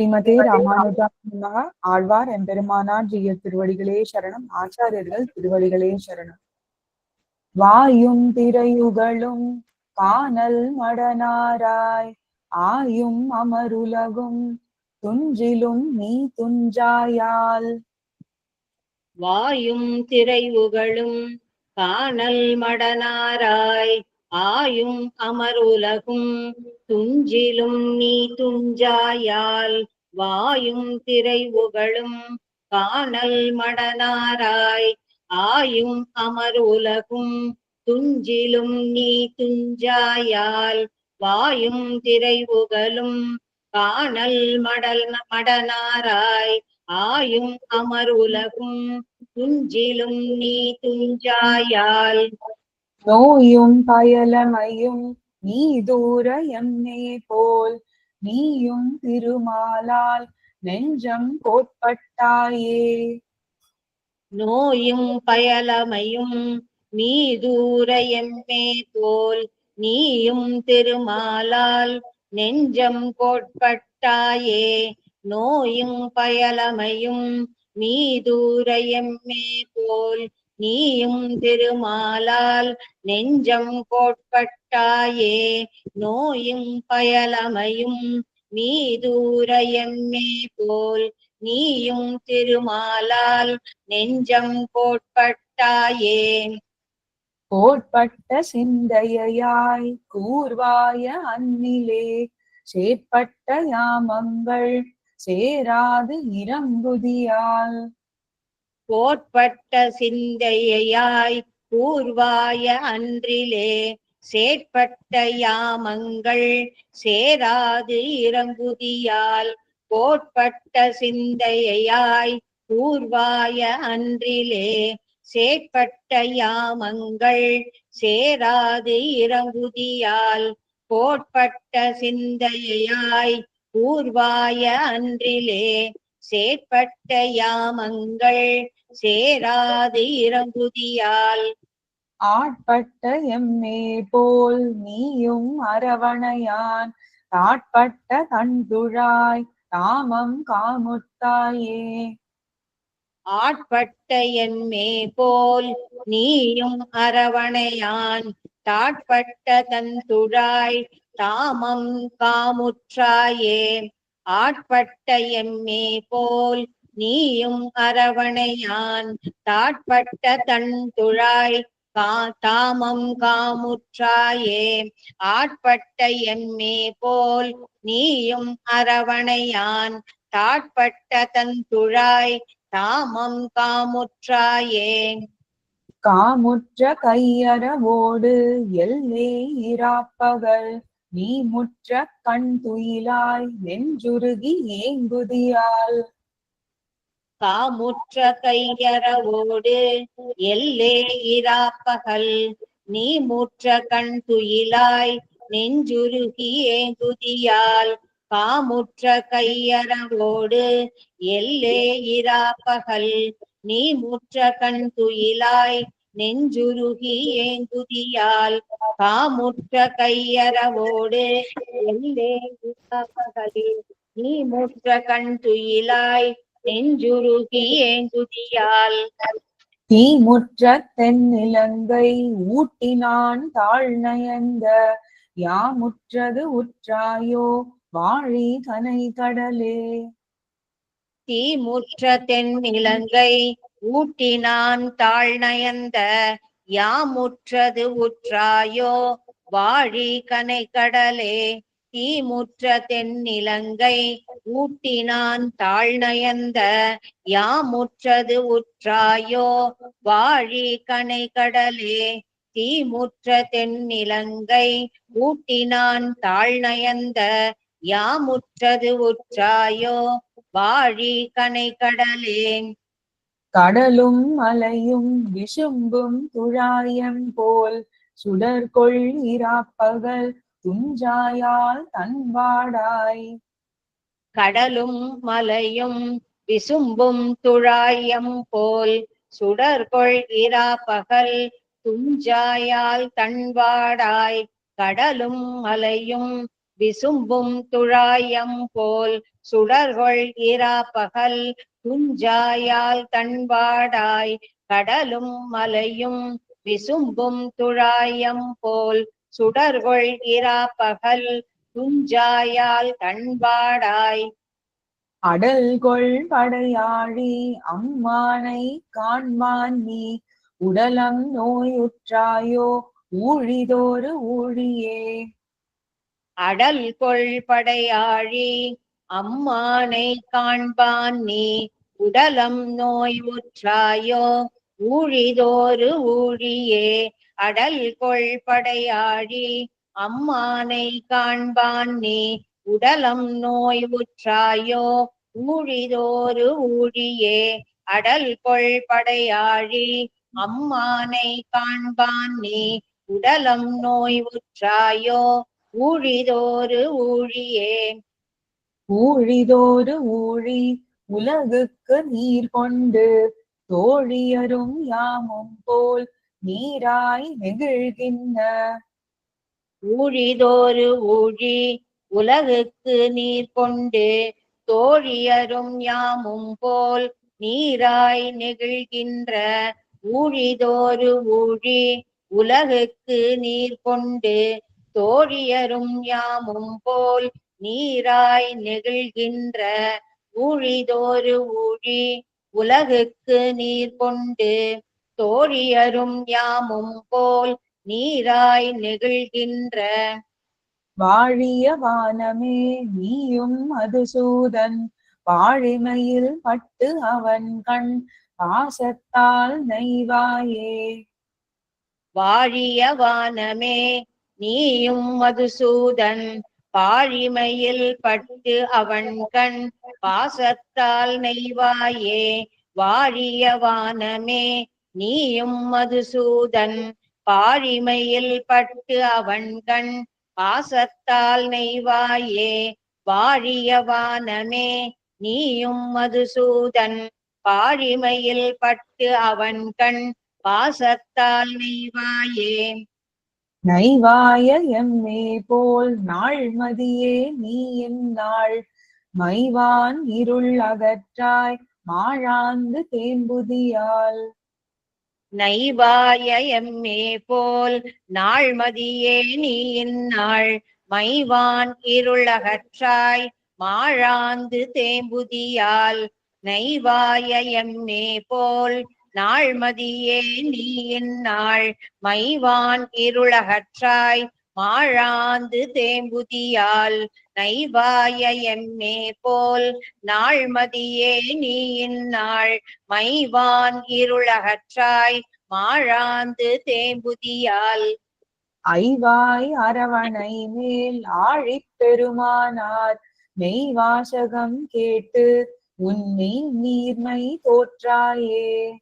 ஸ்ரீமதே ராமானுஜா. ஆழ்வார் எம்பெருமானார் ஜிய திருவடிகளே சரணம். ஆச்சாரியர்கள் திருவடிகளே சரணம். வாயும் திரையுகளும் காணல் மடனாராய் ஆயும் அமருலகும் துஞ்சிலும் நீ துஞ்சாயால். வாயும் திரைவுகளும் காணல் மடனாராய் ஆயும் அமர் உலகும் துஞ்சிலும் நீ துஞ்சாயால் வாயும் திரை உகழும். காணல் மடனாராய் ஆயும் அமர் உலகும் துஞ்சிலும் நீ துஞ்சாயால் வாயும் திரை உகழும். காணல் மடல் மடனாராய் ஆயும் அமர் உலகும் துஞ்சிலும் நீ துஞ்சாயால் நோயும் பயலமையும் நீ தூர எம்னே போல் நீயும் திருமாலால் நெஞ்சம் கோட்பட்டாயே. நோயும் பயலமையும் நீ தூர எம்மே போல் நீயும் திருமாலால் நெஞ்சம் கோட்பட்டாயே. நோயும் பயலமையும் நீ தூர எம்மே போல் நீயும் திருமாலால் நெஞ்சம் கோட்பட்டாயே நோயும் பயலமையும் மீதூர எம்மே போல் நீயும் திருமாலால் நெஞ்சம் கோட்பட்டாயே. கோட்பட்ட சிந்தையாய் கூர்வாய அன்னிலே சேட்பட்ட யாமங்கள் சேராது இறங்குதியால் கோட்பட்ட சிந்தையாய் கூர்வாய அன்றிலே சேற்பட்ட யாமங்கள் சேராது இறங்குதியால் கோட்பட்ட சிந்தையாய் கூர்வாய அன்றிலே சேட்பட்ட யாமங்கள் சேராது இறங்குதியால் கோட்பட்ட சிந்தையாய் கூர்வாய அன்றிலே சேட்பட்ட யாமங்கள் சேராது இறங்குதியால் ஆட்பட்ட எம்மே போல் நீயும் அரவணையான். தாட்பட்ட தண்டுழாய் தாமம் காமுத்தாயே. ஆட்பட்ட என்மே போல் நீயும் அரவணையான். தாட்பட்ட தந்துழாய் தாமம் காமுற்றாயே. ஆட்பட்ட எம்மே போல் நீயும் அரவணையான் தாட்பட்ட தன்துழாய் கா தாமம் காமுற்றாயே. ஆட்பட்ட எம்மே போல் நீயும் அரவணையான் தாட்பட்ட தந்துழாய் தாமம் காமுற்றாயே. காமுற்ற கையறவோடு எல்லே இராப்பகல். நீ முற்ற கண் துயிலாய் நெஞ்சுருகி ஏங்குதியால். காமுற்ற கையறவோடு எல்லே இராப்பகல். நீ முற்ற கண் துயிலாய் நெஞ்சுருகி ஏங்குதியால். காமுற்ற கையறவோடு எல்லே இராப்பகல். நீ முற்ற கண் துயிலாய் நெஞ்சுருகி ஏங்குதியால் காமுற்ற கையறவோடு எல்லே இராப்பகலில் நீ முற்ற கண் துயிலாய் நெஞ்சுருகி ஏங்குதியால் தீ முற்ற தென்னிலங்கை ஊட்டினான் தாழ் நயந்த யாமுற்றது உற்றாயோ வாழி கனை கடலே ஊட்டி முற்ற தென் இலங்கை ஊட்டினான் தாழ் தாழ்நயந்த யாமுற்றது உற்றாயோ? வாழி கனை கடலே தீ முற்ற ஊட்டினான் தாழ் நயந்த தாழ்நயந்த யாமுற்றது உற்றாயோ? வாழி கனை கடலே தீ முற்ற ஊட்டினான் தாழ் நயந்த தாழ்நயந்த யாமுற்றது உற்றாயோ? வாழி கனை கடலே கடலும் மலையும் விசும்பும் துழாயம் போல் சுடர்கொள் இராப்பகல் துஞ்சாயால் தன்வாடாய். கடலும் மலையும் விசும்பும் துழாயம் போல் சுடர்கொள் இரா பகல் துஞ்சாயால் தன்வாடாய். கடலும் மலையும் விசும்பும் துழாயம் போல் சுடர்கொள் இரா பகல் துஞ்சாயால் தன்பாடாய் கடலும் மலையும் விசும்பும் துழாயம் போல் சுடர்கொள் இரா பகல் துஞ்சாயால் கண்பாடாய் அடல் கொள் படையாழி அம்மானை காண்பான் நீ உடலம் நோயுற்றாயோ ஊழிதோறு ஊழியே. அடல் கொள் படையாழி அம்மானை காண்பான் நீ உடலம் நோய் உற்றாயோ ஊழிதோறு ஊழியே அடல் கொள் படையாழி. அம்மானை காண்பான் நீ உடலம் நோய் உற்றாயோ ஊழிதோறு ஊழியே அடல் கொள் படையாழி. அம்மானை காண்பான் நீ உடலம் நோய் உற்றாயோ ஊழிதோறு ஊழியே ஊழிதோறு ஊழி உலகுக்கு நீர் கொண்டு தோழியரும் யாமும் போல் நீராய் நெகிழ்கின்ற. ஊழிதோறு ஊழி உலகுக்கு நீர் கொண்டு தோழியரும் யாமும் போல் நீராய் நெகிழ்கின்ற. ஊழிதோறு ஊழி உலகுக்கு நீர் கொண்டு தோழியரும் யாமும் போல் நீராய் நெகிழ்கின்ற ஊழிதோறு ஊழி உலகுக்கு நீர் கொண்டு தோழியரும் யாமும் போல் நீராய் நெகிழ்கின்ற. வாழிய வானமே நீயும் மதுசூதன் வாழிமையில் பட்டு அவன் கண் பாசத்தால் நெய்வாயே. வாழிய வானமே நீயும் மதுசூதன் பாழிமையில் பட்டு அவன் கண் பாசத்தால் நெய்வாயே வாழிய வானமே நீயும் மதுசூதன். பாழிமையில் பட்டு அவன் கண் பாசத்தால் நெய்வாயே வாழிய வானமே நீயும் மதுசூதன். பாழிமையில் பட்டு அவன் கண் பாசத்தால் நெய்வாயே. நைவாய எம்மே போல் நாள் மதியே நீ என்னாள் மைவான் இருள் அகற்றாய் மாழாந்து தேம்புதியால். நைவாய எம்மே போல் நாள்மதியே நீ இந்நாள் மைவான் இருள் அகற்றாய் மாழாந்து தேம்புதியால். நைவாய எம்மே போல் நாள்மதியே நீ இந்நாள் மைவான் இருளகற்றாய் மாழாந்து தேம்புதியால் நைவாய எம்மே போல். நாள்மதியே நீ இந்நாள் மைவான் இருளகற்றாய் மாழாந்து தேம்புதியால். ஐவாய் அரவணை மேல் ஆழிப் பெருமானார் மெய்வாசகம் கேட்டு உன்னை நீர்மை தோற்றாயே.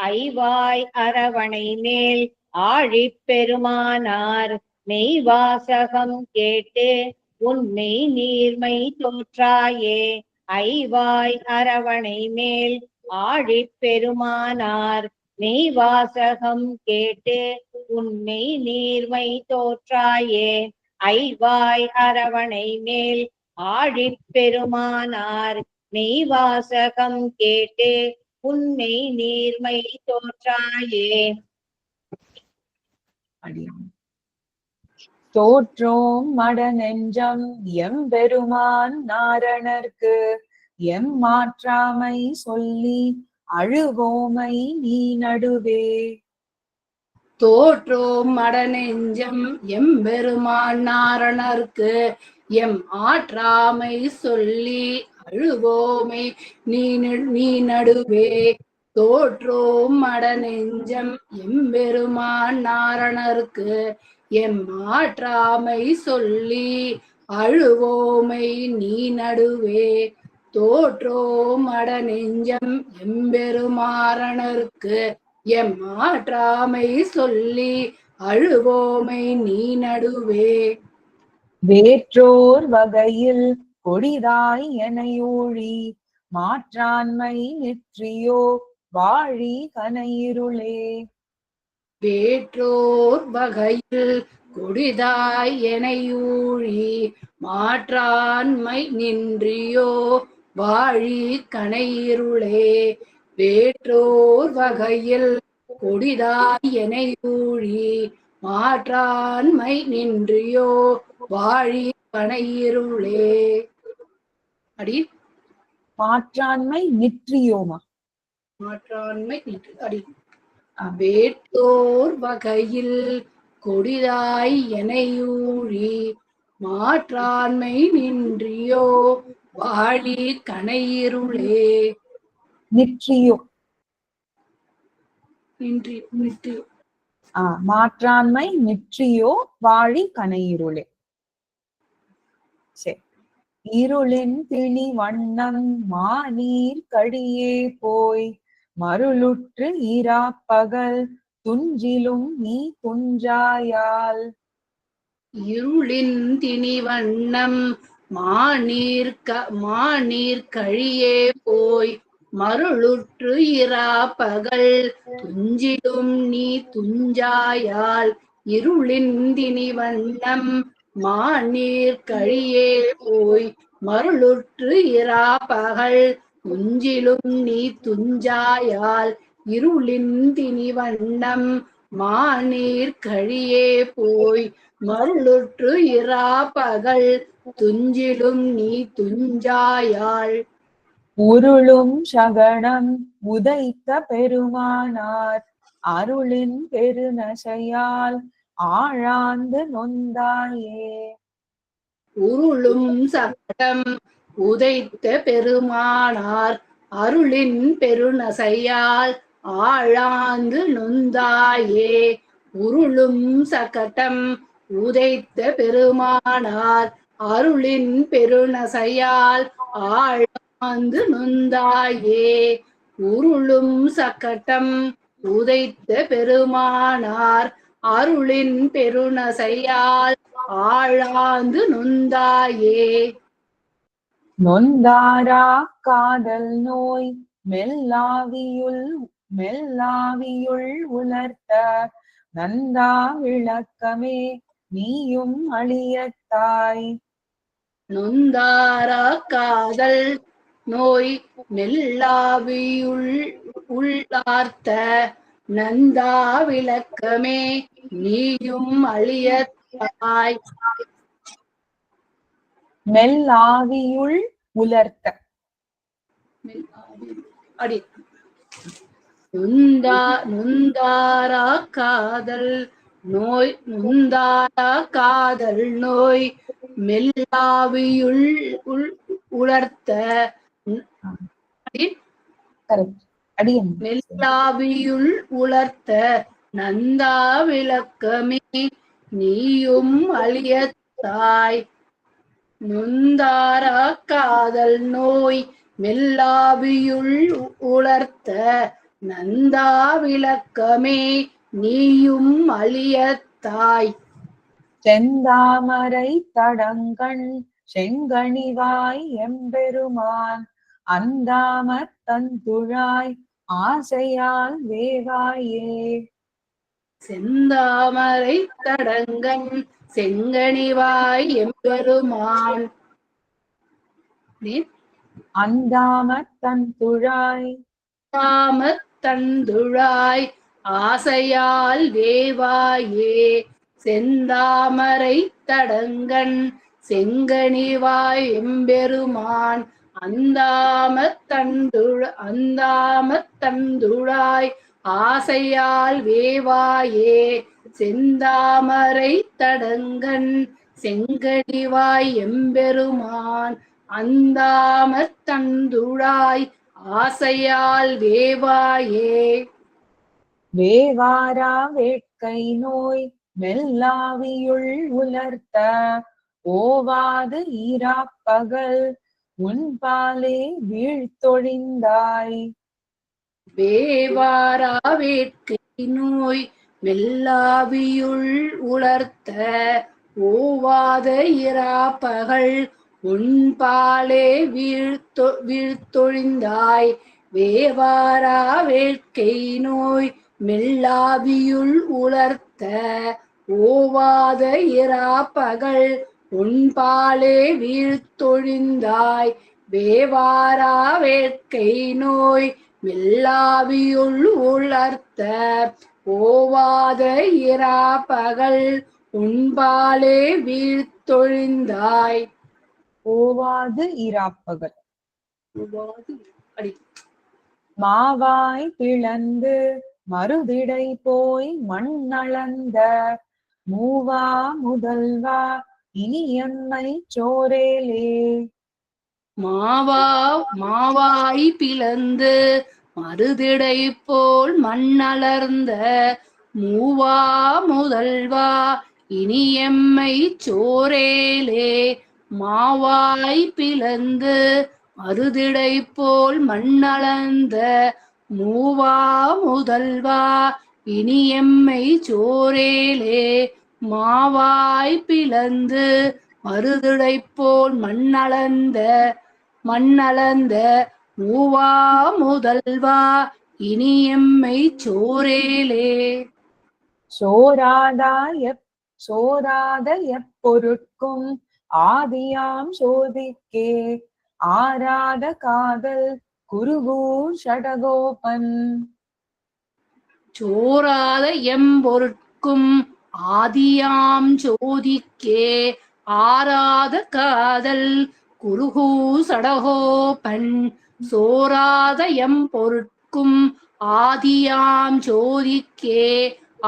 ஐவாய் அரவணை மேல் ஆழிப் பெருமானார் மெய்வாசகம் கேட்டு உன்னை நீர்மை தோற்றாயே. ஐவாய் அரவணை மேல் ஆழிப் பெருமானார் மெய்வாசகம் கேட்டு உன்னை நீர்மை தோற்றாயே. ஐவாய் அரவணை மேல் ஆழிப் பெருமானார் மெய்வாசகம் கேட்டு உன்னை நீர்மை தோற்றாயே. தோற்றோம் மட நெஞ்சம் எம்பெருமான் நாரணர்க்கு. எம் மாற்றாமை சொல்லி அழுவோமை நீ நடுவே. தோற்றோம் மடநெஞ்சம் எம்பெருமான் நாரணர்க்கு. எம் ஆற்றாமை சொல்லி அழுவோமே நீ நீ நடுவே. தோற்றோம் மடநெஞ்சம் எம்பெருமான் நாரணர்க்கு. எம்மாற்றாமை சொல்லி அழுவோமை நீ நடுவே. தோற்றோம் மடநெஞ்சம் எம்பெருமாறனருக்கு எம்மாற்றாமை சொல்லி அழுவோமை நீ நடுவே. வேற்றோர் வகையில் கொடிதாய் எனையூழி மாற்றாண்மை நிற்றியோ வாழி கனையிருளே. வேற்றோர் வகையில் கொடிதாய் எனையூழி மாற்றான்மை நின்றியோ வாழி கனையிருளே. வேற்றோர் வகையில் கொடிதாய் எனையூழி மாற்றான்மை நின்றியோ வாழி கனையிருளே. அடி. மாற்றாண்மை நிற்றியோமா? மாற்றான்மை நின்று அடி. வேட்டோர் வகையில் கொடிதாய் எனையூழி மாற்றான்மை நின்றியோ வாழி கனையிருளே நிற்றியோ? நின்றி நின்று ஆ மாற்றாண்மை நிற்றியோ வாழி கனையிருளே சரி இருளின் திணி வண்ணம் மாநீர் கடியே போய் மருளுற்று ஈராப்பகல் துஞ்சிலும் நீ துஞ்சாயால். இருளின் திணிவண்ணம் மாநீர் க மாநீர் கழியே போய் மருளுற்று இரா பகல் துஞ்சிடும் நீ துஞ்சாயால். இருளின் திணிவண்ணம் மாநீர் கழியே போய் மருளுற்று இரா பகல். துஞ்சிலும் நீ துஞ்சாயால் இருளின் திணிவண்ணம் மாநீர் கழியே போய் மருளுற்று இரா பகல். துஞ்சிலும் நீ துஞ்சாயாள் உருளும் சகணம் உதைத்த பெருமானார். அருளின் பெருநசையால் ஆழாந்து நொந்தாயே. உருளும் சட்டம் உதைத்த பெருமானார் அருளின் பெருநசையால் ஆழாந்து நொந்தாயே. உருளும் சகடம் உதைத்த பெருமானார் அருளின் பெருநசையால் ஆழாந்து நொந்தாயே. உருளும் சக்கட்டம் உதைத்த பெருமானார் அருளின் பெருநசையால் ஆழாந்து நொந்தாயே. நொந்தாரா காதல் நோய் மெல்லாவியுள் மெல்லாவியுள் உலர்த்த நந்தா விளக்கமே நீயும் அழியத்தாய் நொந்தாரா காதல் நோய் மெல்லாவியுள் உள்ளார்த்த நந்தா விளக்கமே நீயும் அழியத்தாய் மெல்லாவியுள் உலர்த்த. அடி. நுந்தா நுந்தாரா காதல். நோய் நுந்தாரா காதல். நோய் மெல்லாவியுள் உலர்த்த. மெல்லாவியுள் உலர்த்த. நந்தா விளக்கமே நீயும் அழியத்தாய். நொந்தாரா காதல் நோய் மெல்லாவியுள் உலர்த்த. நந்தா விளக்கமே நீயும் அழியத்தாய். செந்தாமரை தடங்கண் செங்கணிவாய் எம்பெருமான். அந்தாமத் தந்துழாய் ஆசையால் வேவாயே செந்தாமரை தடங்கன் செங்கனிவாய் எம்பெருமான். அந்தாமத் தந்துழாய் தாமத் தந்துழாய் ஆசையால் வேவாயே. செந்தாமரை தடங்கன் செங்கனிவாய் எம்பெருமான். அந்தாமத் தந்துழ அந்தாமத் தந்துழாய் ஆசையால் வேவாயே செந்தாமரை தடங்கன் செங்கடிவாய் எம்பெருமான் அந்தாம தந்துழாய் ஆசையால் வேவாயே. வேவாரா வேட்கை நோய் மெல்லாவியுள் உலர்த்த ஓவாது ஈராப்பகல் உன்பாலே வீழ்த்தொழிந்தாய். வேவாராவேட்கை நோய் மெல்லாவியுள் உலர்த்த ஓவாத இரா பகல் உன்பாலே வீழ்த்தொ வீழ்த்தொழிந்தாய். வேவாரா வேட்கை நோய் மெல்லாவியுள் உலர்த்த ஓவாத இராப்பகல் உன்பாலே வீழ்த்தொழிந்தாய். வேவாரா வேட்கை நோய் மெல்லாவியுள் உளர்த்த ஓவாத இராப்பகல் உன்பாலே வீழ்த்தொழிந்தாய். ஓவாது இராப்பகல். மாவாய் பிளந்து மறுதிடை போய் மண்ணளந்த மூவா முதல்வா இனி எம்மை சோரேலே. மாவா மாவாய் பிளந்து மறுதிடை போல் மண்ணளர்ந்த மூவா முதல்வா இனி எம்மை சோரேலே. மாவாய் பிளந்து மறுதிடை போல் மண்ணளந்த மூவா முதல்வா இனி எம்மை சோரேலே. மாவாய் பிளந்து மறுதிடை போல் மண்ணளந்த மண்ணளந்த மூவா முதல்வா இனி எம்மை சோரேலே. சோராதா எப் சோராத எப்பொருட்கும் ஆதியாம் சோதிக்கே. ஆராத காதல் குருகூர் ஷடகோபன் சோராத எம்பொருட்கும் ஆதியாம் ஜோதிக்கே ஆராத காதல் குருகூ சடகோபன் சோராத எம்பொருட்கும் ஆதியாம் ஜோதிக்கே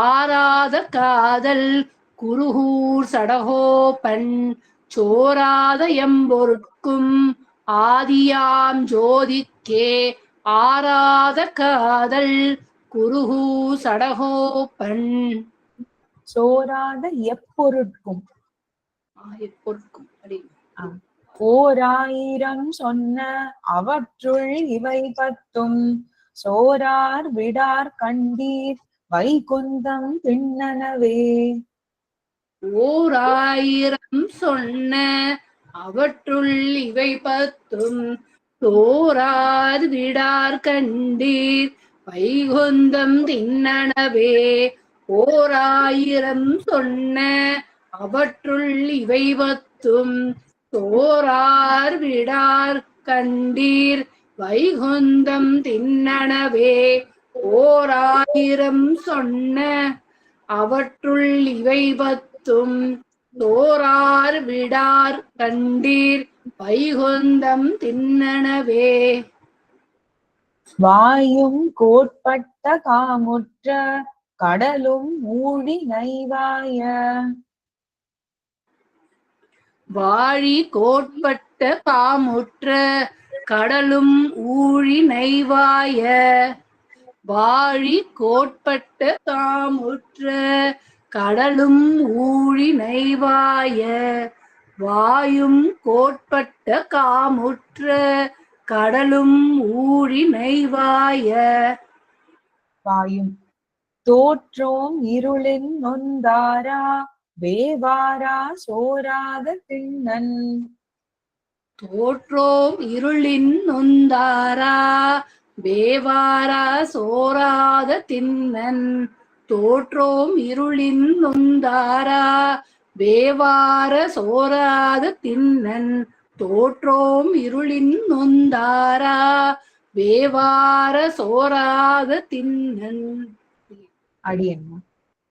ஆராத காதல் குருகூர் சடகோபன் சோராத எம்பொருட்கும் ஆதியாம் ஜோதிக்கே ஆராத காதல் குருகூ சடகோபன் சோராத எப்பொருட்கும்? எப்பொருட்கும். ஓராயிரம் சொன்ன அவற்றுள் இவை பத்தும். சோரார் விடார் கண்டீர் வைகுந்தம் பின்னனவே. ஓர் ஆயிரம் சொன்ன அவற்றுள் இவை பத்தும். சோரார் விடார் கண்டீர் வைகுந்தம் தின்னனவே ஓர் ஆயிரம் சொன்ன அவற்றுள் இவை பத்தும். தோரார் விடார் கண்டீர் வைகுந்தம் திண்ணனவே ஓராயிரம் சொன்ன அவற்றுள் இவை பத்தும் தோரார் விடார் கண்டீர் வைகுந்தம் திண்ணனவே வாயும் கோட்பட்ட காமுற்ற கடலும் மூடி நைவாய வாழி கோட்பட்ட காமுற்ற கடலும் ஊழி நெய்வாய. வாழி கோட்பட்ட தாமுற்ற கடலும் ஊழி நெய்வாய. வாயும் கோட்பட்ட காமுற்ற கடலும் ஊழி நெய்வாய. வாயும் தோற்றோம் இருளின் நொந்தாரா. வேவாரா சோராத திண்ணன். தோற்றோம் இருளின் நொந்தாரா வேவாரா சோராத திண்ணன். தோற்றோம் இருளின் நொந்தாரா வேவார சோராத திண்ணன். தோற்றோம் இருளின் நொந்தாரா வேவார சோராத திண்ணன். அடியன்மா